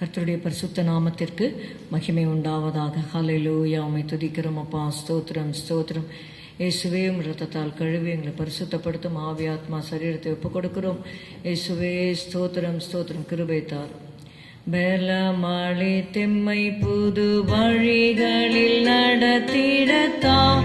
கர்த்தருடைய பரிசுத்த நாமத்திற்கு மகிமை உண்டாவதாக. ஹலையிலூயா உமை துதிக்கிறோம் அப்பா. ஸ்தோத்திரம் ஸ்தோத்திரம். இயேசுவே உம் இரத்தத்தால் கழுவி எங்களை பரிசுத்தப்படுத்தும். ஆவி ஆத்மா சரீரத்தை ஒப்புக் கொடுக்கிறோம் இயேசுவே ஸ்தோத்திரம் ஸ்தோத்திரம். கிருபைத்தார் தாரும். பலமளி திம்மை புது வழிகளில் நடத்திடத்தான்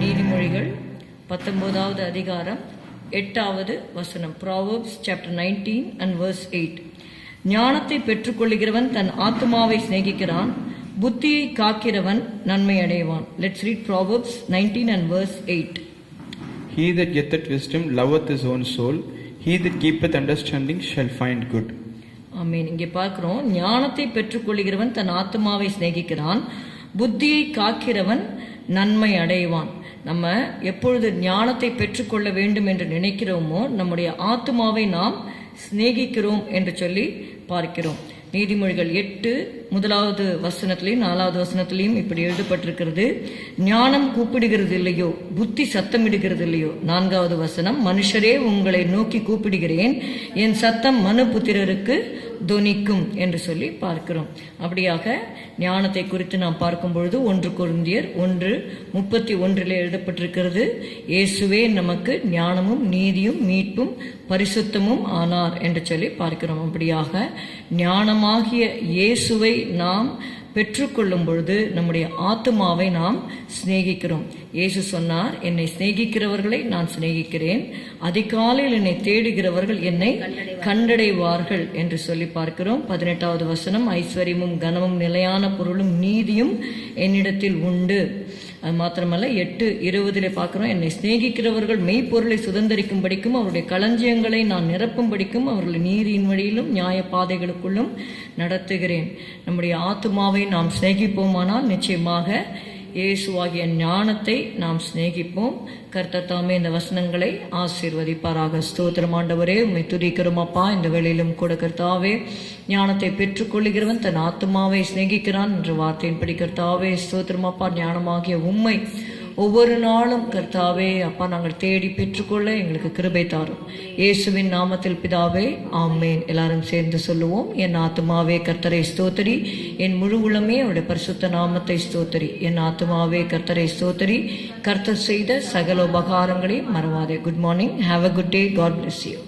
நீதிமொழிகள் பத்தொன்பதாவது அதிகாரம் எட்டாவது வசனம். Proverbs chapter nineteen and verse eight ஞானத்தை பெற்றுக்கொள்கிறவன் தன் ஆத்மாவை சிநேகிக்கிறான். புத்தியை காக்கிறவன் நன்மை அடைவான். Let's read Proverbs nineteen and verse eight He that getteth wisdom loveth his own soul. He that keepeth understanding shall find good. மீன் இங்கே பார்க்கிறோம். ஞானத்தை பெற்றுக்கொள்கிறவன் தன் ஆத்மாவை சிநேகிக்கிறான். புத்தியை காக்கிறவன் நன்மை அடைவான். நம்ம எப்பொழுது ஞானத்தை பெற்றுக்கொள்ள வேண்டும் என்று நினைக்கிறோமோ நம்முடைய ஆத்மாவை நாம் சிநேகிக்கிறோம் என்று சொல்லி பார்க்கிறோம். நீதிமொழிகள் எட்டு முதலாவது வசனத்திலையும் நாலாவது வசனத்திலையும் இப்படி எழுதப்பட்டிருக்கிறது. ஞானம் கூப்பிடுகிறது இல்லையோ? புத்தி சத்தமிடுகிறது இல்லையோ? நான்காவது வசனம் மனுஷரே உங்களை நோக்கி கூப்பிடுகிறேன். என் சத்தம் மனு புத்திரருக்கு துணிக்கும் என்று சொல்லி பார்க்கிறோம். அப்படியாக ஞானத்தை குறித்து நாம் பார்க்கும் பொழுது ஒன்று கொருந்தியர் ஒன்று முப்பத்தி ஒன்றில் எழுதப்பட்டிருக்கிறது. இயேசுவே நமக்கு ஞானமும் நீதியும் மீட்பும் பரிசுத்தமும் ஆனார் என்று சொல்லி பார்க்கிறோம். அப்படியாக ஞானம் ஞானமாகிய இயேசுவை நாம் பெற்றுக்கொள்ளும் பொழுது நம்முடைய ஆத்துமாவை நாம் சிநேகிக்கிறோம். இயேசு சொன்னார் என்னை சிநேகிக்கிறவர்களை நான் சிநேகிக்கிறேன். அதிகாலையில் என்னை தேடுகிறவர்கள் என்னை கண்டடைவார்கள் என்று சொல்லி பார்க்கிறோம். பதினெட்டாவது வசனம் ஐஸ்வர்யமும் கனமும் நிலையான பொருளும் நீதியும் என்னிடத்தில் உண்டு. அது மாத்திரமல்ல எட்டு இருபதிலே பார்க்குறோம் என்னை சிநேகிக்கிறவர்கள் மெய்ப்பொருளை சுதந்திரிக்கும்படிக்கும் அவருடைய களஞ்சியங்களை நான் நிரப்பும்படிக்கும் அவர்களை நீரின் வழியிலும் நியாய பாதைகளுக்குள்ளும் நடத்துகிறேன். நம்முடைய ஆத்துமாவை நாம் சிநேகிப்போமானால் நிச்சயமாக இயேசுவாகிய ஞானத்தை நாம் சிநேகிப்போம். கர்த்தத்தாமே இந்த வசனங்களை ஆசீர்வதிப்பாராக. ஸ்தோத்திரம் ஆண்டவரே உம்மை துதிக்கிறோம் அப்பா. இந்த வேளையிலும் கூட கர்த்தாவே ஞானத்தை பெற்றுக்கொள்ளுகிறவன் தன் ஆத்மாவை சிநேகிக்கிறான் என்ற வார்த்தையின்படி கர்த்தாவே ஸ்தோத்திரம் அப்பா. ஞானமாகிய உண்மை ஒவ்வொரு நாளும் கர்த்தாவே அப்பா நாங்கள் தேடி பெற்றுக்கொள்ள எங்களுக்கு கிருபை தாரும். இயேசுவின் நாமத்தில் பிதாவே ஆமேன். எல்லாரும் சேர்ந்து சொல்லுவோம் என் ஆத்துமாவே கர்த்தரை ஸ்தோத்தரி. என் முழு உளமே அவருடைய பரிசுத்த நாமத்தை ஸ்தோத்தரி. என் ஆத்துமாவே கர்த்தரை ஸ்தோத்தரி. கர்த்தர் செய்த சகல உபகாரங்களையும் மறவாதே. Good morning have a good day God bless you